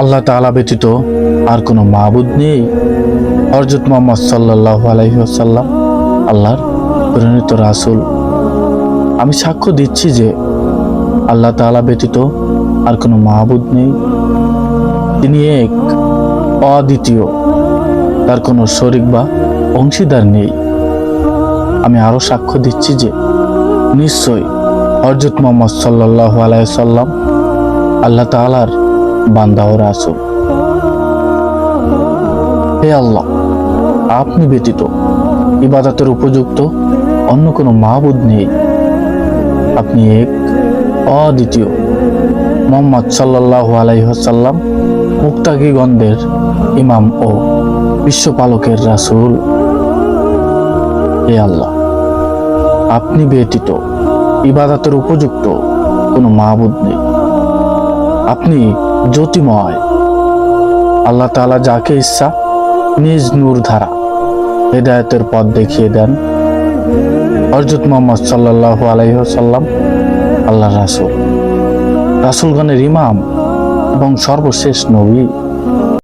আল্লাহ তাআলা ব্যতীত আর কোনো মাবুদ নেই। হরজত মোহাম্মদ সাল্লাহ আলাইসাল্লাম আল্লাহর পরিণত রাসূল। আমি সাক্ষ্য দিচ্ছি যে আল্লাহ তাআলা ব্যতীত আর কোনো মাহবুদ নেই। তিনি এক অদ্বিতীয়, তার কোনো শরিক বা অংশীদার নেই। আমি আরও সাক্ষ্য দিচ্ছি যে নিশ্চয় হরজত মোহাম্মদ সাল্লাহ আলাইসাল্লাম আল্লাহ তাআলার বান্দা ও রাসূল। হে আল্লাহ, আপনি ব্যতীত ইবাদতের উপযুক্ত অন্য কোনো মাহবুদ নেই। আপনি এক অদ্বিতীয় মোহাম্মদ সাল্লাহ আলাইসাল্লাম মুক্তাগিগণদের ইমাম ও বিশ্বপালকের রাসুল। হে আল্লাহ, আপনি ব্যতীত ইবাদতের উপযুক্ত কোনো মাহবুদ নেই। আপনি জ্যোতিময়। আল্লাহ তালা যাকে ইচ্ছা নিজ নূর ধারা, হেদায়তের পথ দেখিয়ে দেন। অর্জুত মোহাম্মদ সাল্লাহ আলাইসাল্লাম আল্লাহ রাসুল। রাসুলগণের ইমাম এবং সর্বশেষ নবী।